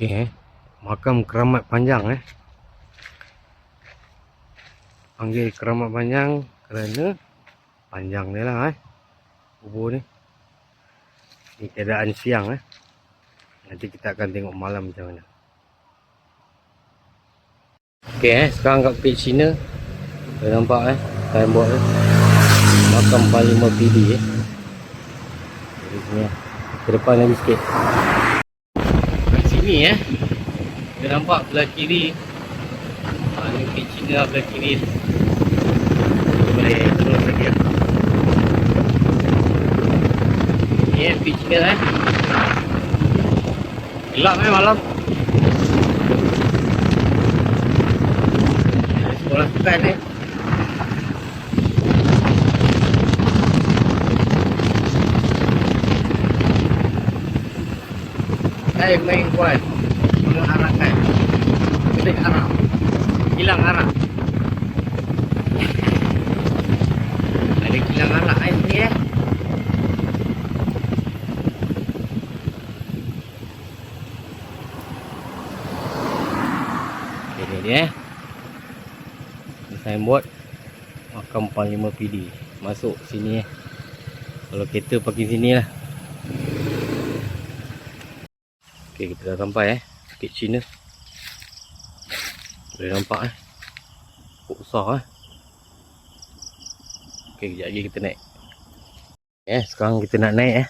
Okey eh. Makam keramat panjang eh. Panggil keramat panjang kerana panjang dia lah eh. Kubur ni. Ni keadaan siang eh. Nanti kita akan tengok malam macam mana. Okey eh, sekarang kat page Cina. Dah nampak eh, signboard eh. Makam Panglima PD eh. Dari sini eh. Ke depan lagi sikit. Sini eh. Kita nampak belah kiri. Ha, ni page Cina belah kiri. Boleh terus lagi eh, page Cina eh. Gelap eh malam. Sekolah sukan eh. Hai main kuat. Kena arahkan. Kita arah. Hilang arah. Ada hilang arah air ni eh. Okay, ni dia eh. Ni signboard makam Panglima PD. Masuk sini eh. Kalau kereta parking sini lah. Okey, kita dah sampai eh. Bukit Cina. Boleh nampak eh. Pokok besar eh. Okey, kejap lagi kita naik. Eh, sekarang kita nak naik eh.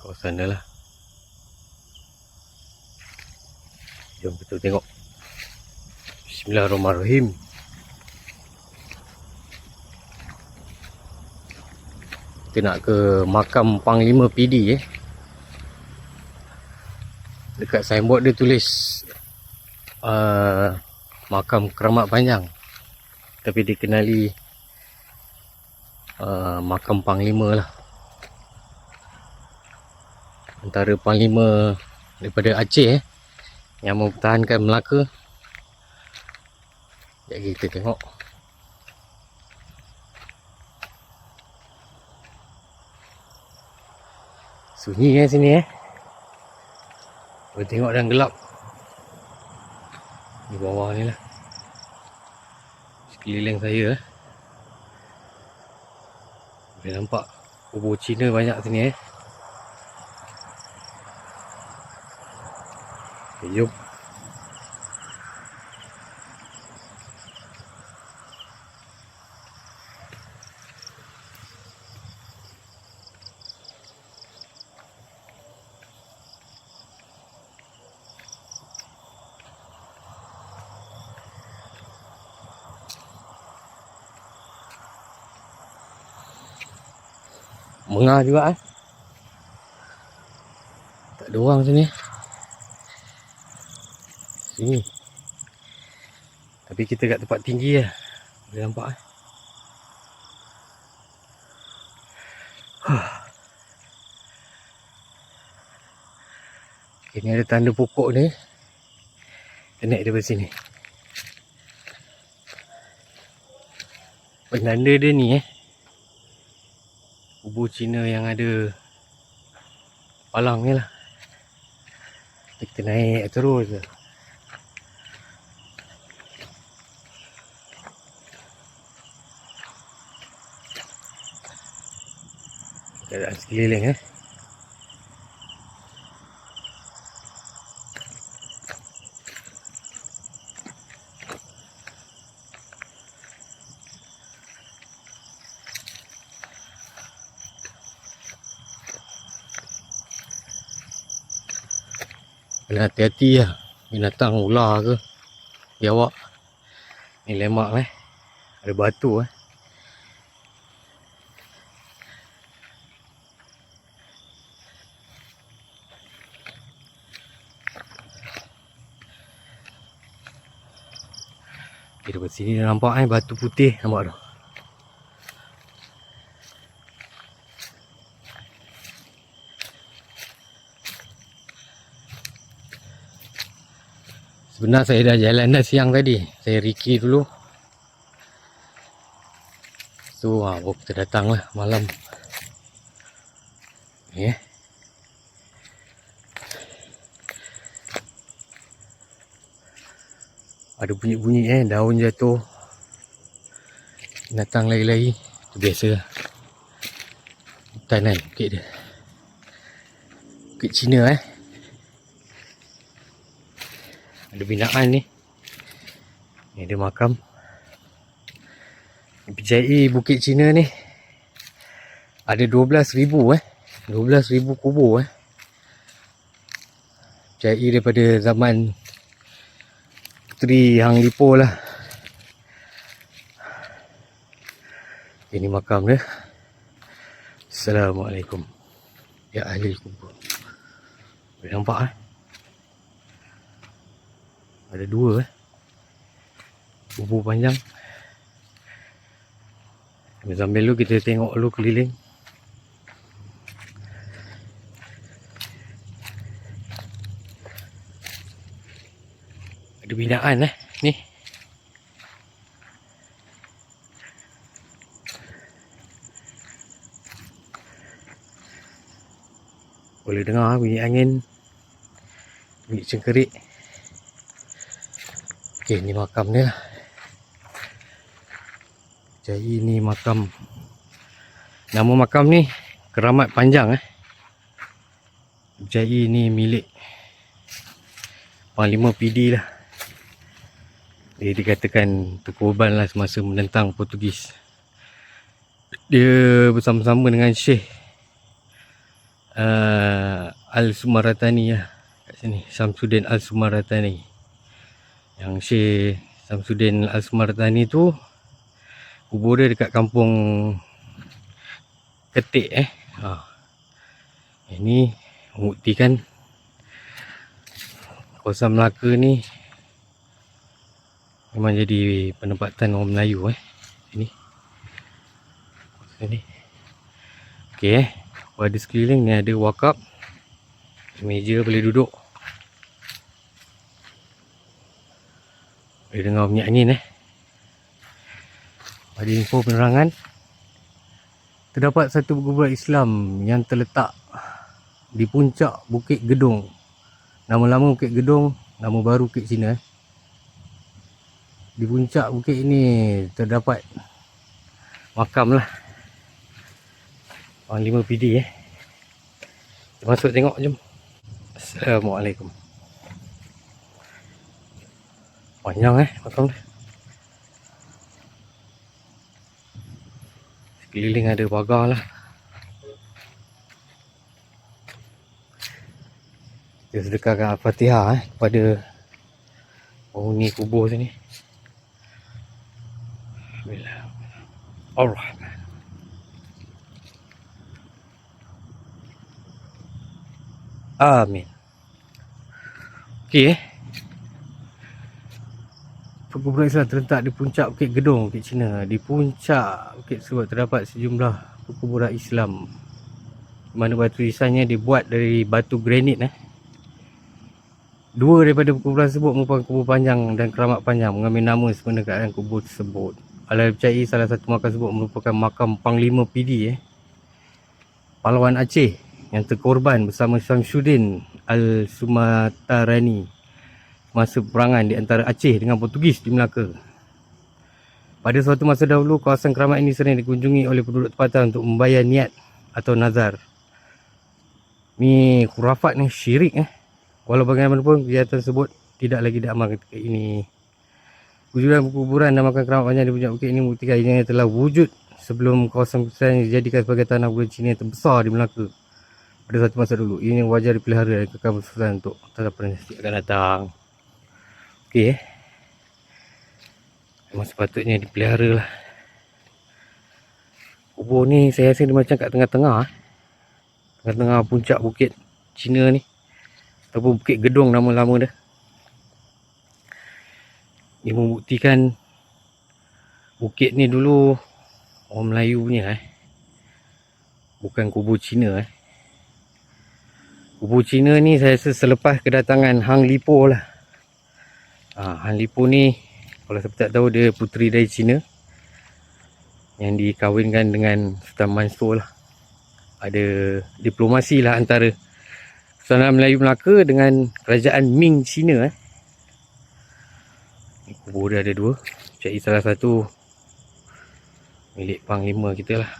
Kawasan dia lah. Jom kita tengok. Bismillahirrahmanirrahim. Kita nak ke makam Panglima PD eh. Dekat signboard dia tulis uh, makam keramat panjang. Tapi dikenali uh, makam Panglima lah. Antara Panglima daripada Aceh eh. Yang mempertahankan Melaka. Jadi kita tengok. Sunyi eh sini eh. Boleh tengok dan gelap. Di bawah ni lah. Sekeliling saya eh. Boleh nampak kubur Cina banyak sini eh. Okay, jom. Mengah juga eh. Tak ada orang sini. Sini. Tapi kita kat tempat tinggi lah. Boleh nampak eh. Okay, ni ada tanda pokok ni. Kita naik daripada sini. Penanda dia ni eh. Cina yang ada palang ni lah. Kita naik terus je. Keadaan sekeliling eh. Kena hati-hati lah. Binatang ular ke Biawak Ni lemak eh. Ada batu eh. Okay, daripada sini dah nampak eh batu putih. Nampak tu. Benar saya dah jalan dah siang tadi. Saya riki dulu. So, ha, baru kita datang lah malam. Yeah. Ada bunyi-bunyi eh, daun jatuh. Datang lari-lari. Itu biasa lah. Hutan kan, bukit dia. Bukit Cina eh. Ada binaan ni. Ni ada makam. Berjaya Bukit Cina ni. Ada 12,000 eh. 12,000 kubur eh. Berjaya daripada zaman Puteri Hang Lipo lah. Ini makam dia. Assalamualaikum. Ya ahli kubur. Boleh nampak eh? Ada dua eh. Kubur panjang. Sambil dulu kita tengok dulu keliling. Ada binaan eh. Ni. Boleh dengar bunyi angin. Bunyi cengkerik. Okey, ni makam dia. Jadi ni makam. Nama makam ni Keramat Panjang eh. Jadi ni milik Panglima PD lah. Dia dikatakan terkorban lah semasa menentang Portugis. Dia bersama-sama dengan Syekh uh, Al-Sumaratani lah. Kat sini. Samsudin Al-Sumaratani. Yang Syekh Samsudin Al-Sumaratani tu kubur dia dekat kampung Ketik eh. Ha. Ini membuktikan kawasan Melaka ni memang jadi penempatan orang Melayu eh. Sini. Sini. Okey eh. Pada sekeliling ni ada wakap. Meja boleh duduk. Boleh dengar bunyi angin eh. Pada info penerangan. Terdapat satu perkumpulan Islam yang terletak di puncak Bukit Gedung. Nama lama Bukit Gedung, nama baru Bukit Cina eh. Di puncak bukit ini terdapat makam lah. Panglima PD eh? Masuk tengok jom. Assalamualaikum Panjang eh makam dia Keliling ada pagar lah. Kita sedekahkan Al-Fatihah eh, kepada penghuni kubur sini. Bismillah. Ar-Rahman. Amin. Okey eh perkumpulan Islam terletak di puncak Bukit Gedong, Bukit Cina. Di puncak bukit tersebut terdapat sejumlah perkumpulan Islam. Mana batu nisannya dibuat dari batu granit. Eh. Dua daripada perkumpulan tersebut merupakan kubur panjang dan keramat panjang mengambil nama sebenarnya keadaan kubur tersebut. Alai percayai salah satu makam tersebut merupakan makam Panglima PD. Eh. Pahlawan Aceh yang terkorban bersama Syamsuddin Al-Sumatarani masa perangan di antara Aceh dengan Portugis di Melaka. Pada suatu masa dahulu, kawasan keramat ini sering dikunjungi oleh penduduk tempatan untuk membayar niat atau nazar. Ni khurafat ni syirik eh. Walau bagaimanapun, kegiatan tersebut tidak lagi diamalkan ketika ini. Wujudan kuburan dan makan keramat panjang di puncak bukit ini membuktikan ianya telah wujud sebelum kawasan besar ini dijadikan sebagai tanah bulan Cina yang terbesar di Melaka. Pada satu masa dulu, ini wajar dipelihara dan kekal bersusun untuk tatapan yang akan datang. Okey eh. Memang sepatutnya dipelihara lah. Kubur ni saya rasa dia macam kat tengah-tengah. Eh. Tengah-tengah puncak bukit Cina ni. Ataupun bukit gedung nama-lama dia. Ini membuktikan bukit ni dulu orang Melayu punya eh. Bukan kubur Cina eh. Kubur Cina ni saya rasa selepas kedatangan Hang Lipo lah. Ha, Han Lipo ni kalau siapa tak tahu dia puteri dari Cina yang dikahwinkan dengan Sultan Mansur lah. Ada diplomasi lah antara Sultan Melayu Melaka dengan kerajaan Ming Cina eh. Kubur dia ada dua. Cari salah satu milik Panglima kita lah.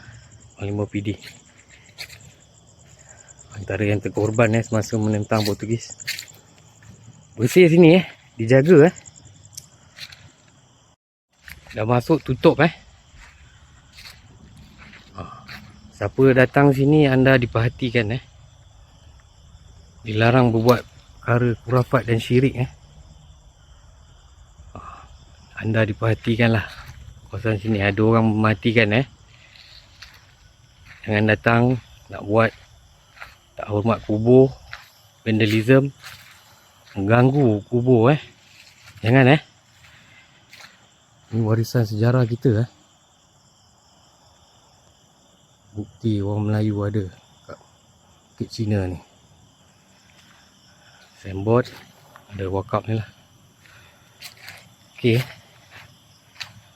Panglima PD. Antara yang terkorban eh semasa menentang Portugis. Bersih sini eh. Dijaga eh. Dah masuk tutup eh. Ah, Siapa datang sini anda diperhatikan eh. Dilarang berbuat perkara kurafat dan syirik eh. Ah, Anda diperhatikan lah. Kawasan sini ada orang mematikan eh. Jangan datang nak buat tak hormat kubur, vandalism, mengganggu kubur eh. Jangan eh. Ini warisan sejarah kita eh. Bukti orang Melayu ada kat Bukit Cina ni. Signboard ada wakaf ni lah. Okey.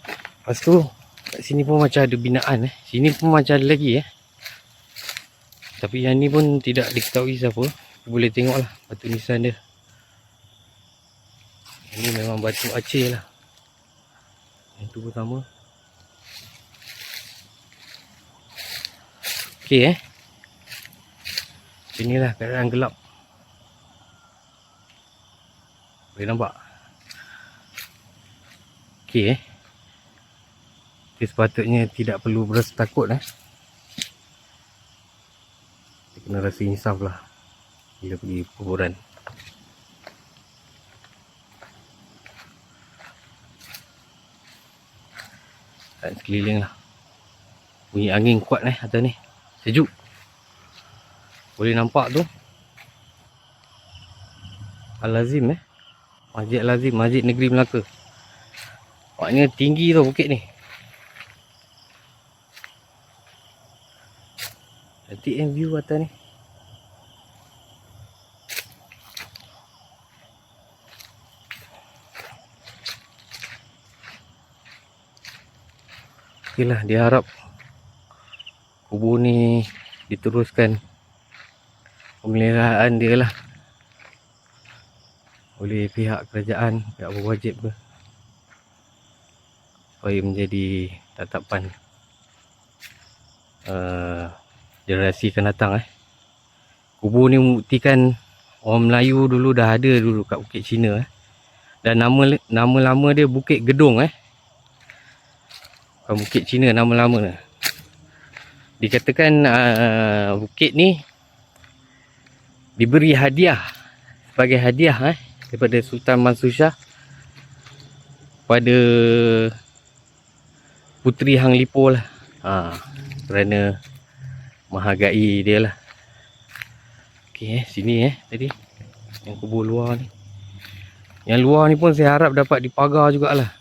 Lepas tu kat sini pun macam ada binaan eh. Sini pun macam ada lagi eh. Tapi yang ni pun tidak diketahui siapa. Boleh tengok lah batu nisan dia. Ini memang batu Aceh lah. Yang tu pun sama. Okey eh. Inilah keadaan gelap. Boleh nampak? Okey eh. Kita sepatutnya tidak perlu berasa takut eh. Kita kena rasa insaf lah. Bila pergi kuburan. Dan sekeliling lah. Bunyi angin kuat eh atas ni. Sejuk. Boleh nampak tu. Al-Lazim eh. Masjid Al-Lazim, Masjid Negeri Melaka. Maknanya tinggi tu bukit ni. Cantik yang view atas ni. Okey lah, dia harap kubur ni diteruskan pemeliharaan dia lah oleh pihak kerajaan, pihak berwajib ke supaya menjadi tatapan uh, generasi akan datang eh. Kubur ni membuktikan orang Melayu dulu dah ada dulu kat Bukit Cina eh. Dan nama nama lama dia Bukit Gedung eh. Bukan Bukit Cina nama lama dia. Dikatakan uh, bukit ni diberi hadiah sebagai hadiah eh daripada Sultan Mansur Shah pada Puteri Hang Lipo lah. Ha, kerana menghargai dia lah. Okey eh, sini eh tadi. Yang kubur luar ni. Yang luar ni pun saya harap dapat dipagar jugalah.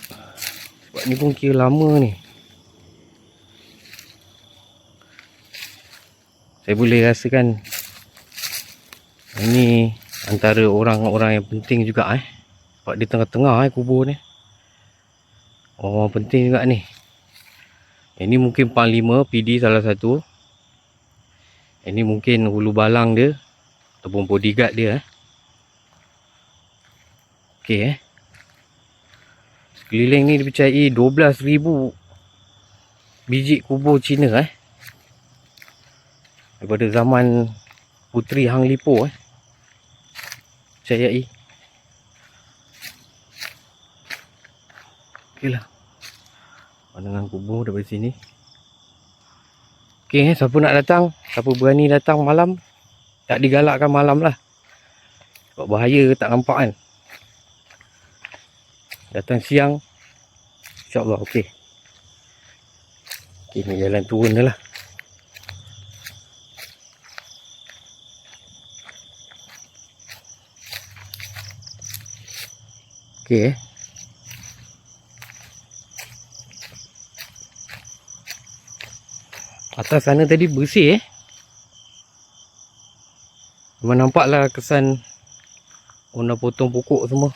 Sebab ni pun kira lama ni. Saya boleh rasakan ini antara orang-orang yang penting juga eh. Sebab di tengah-tengah eh kubur ni. Orang penting juga ni. Ini mungkin panglima PD salah satu. Ini mungkin hulu balang dia ataupun bodyguard dia eh. Okey eh. Sekeliling ni dipercayai 12,000 biji kubur Cina eh. Daripada zaman Puteri Hang Lipo eh. Percayai. Okeylah. Pandangan kubur daripada sini. Okey, eh, siapa nak datang, siapa berani datang malam, tak digalakkan malam lah. Sebab bahaya tak nampak kan. Datang siang, insyaAllah okey. Okey, ni jalan turun dah lah. Okey eh. Atas sana tadi bersih eh. Memang nampaklah kesan orang potong pokok semua.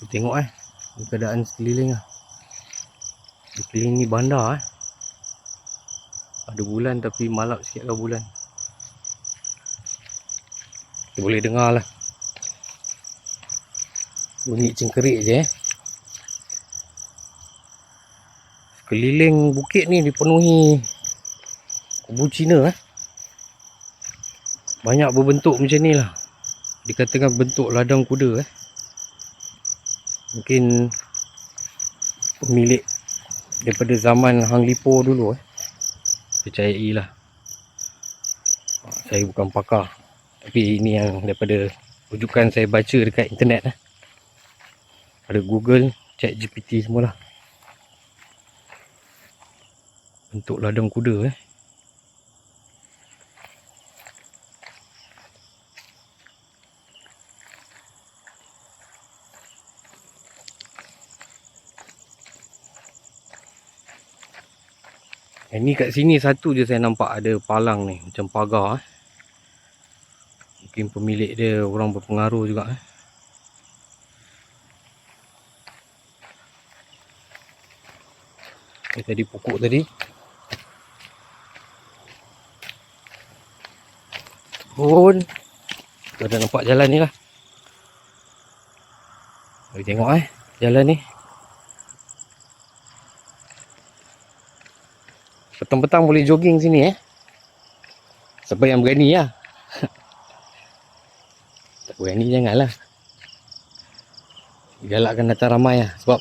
Kita tengok eh. Keadaan sekeliling lah. Sekeliling ni bandar eh. Ada bulan tapi malap sikit lah bulan. Kita boleh dengar lah Bunyi cengkerik je eh. Sekeliling bukit ni dipenuhi kubu Cina eh. Banyak berbentuk macam ni lah. Dikatakan bentuk ladang kuda eh. Mungkin pemilik daripada zaman Hang Lipo dulu eh. Percayai lah. Saya bukan pakar. Tapi ini yang daripada rujukan saya baca dekat internet eh. Ada Google, Chat GPT semualah. Bentuk ladang kuda eh. Yang ni kat sini satu je saya nampak ada palang ni macam pagar eh. Mungkin pemilik dia orang berpengaruh juga eh. Eh tadi pokok tadi. Pun tu ada nampak jalan ni lah. Mari tengok eh jalan ni. Petang-petang boleh jogging sini eh. Siapa yang berani lah. tak berani janganlah. Galakkan datang ramai lah. Sebab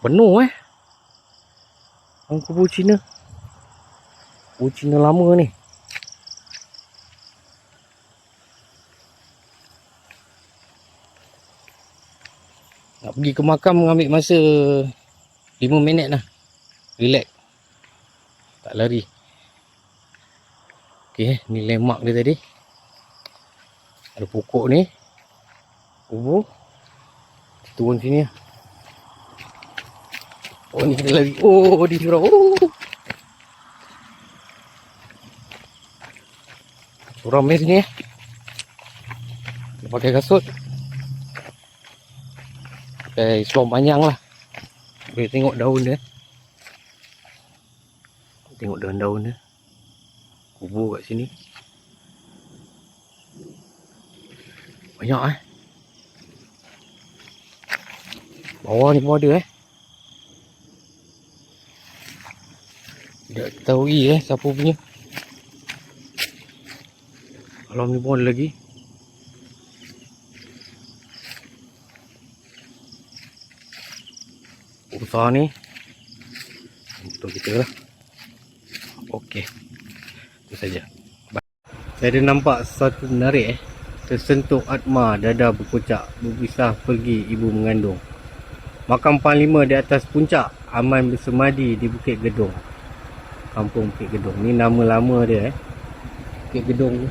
penuh eh. Orang kubu Cina. Kubu Cina lama ni. Nak pergi ke makam ambil masa 5 minit lah. Relax. Tak lari. Okey, ni landmark dia tadi. Ada pokok ni. Kubu. Turun sini lah. Oh ni kita lari. Oh di surau. Oh. Suram ni sini eh. Dia pakai kasut. Pakai seluar panjang lah. Boleh tengok daun dia. Tengok daun-daun dia. Kubur kat sini. Banyak eh. Bawah ni pun ada eh. Tak tahu lagi eh siapa punya. Alam ni pun ada lagi. usaha ni. Untuk kita lah. Okey. Itu saja. Saya ada nampak satu menarik eh. Tersentuh atma dada berkocak berpisah pergi ibu mengandung. Makam Panglima di atas puncak aman bersemadi di Bukit Gedong. Kampung Bukit Gedong. Ni nama lama dia eh. Bukit Gedong.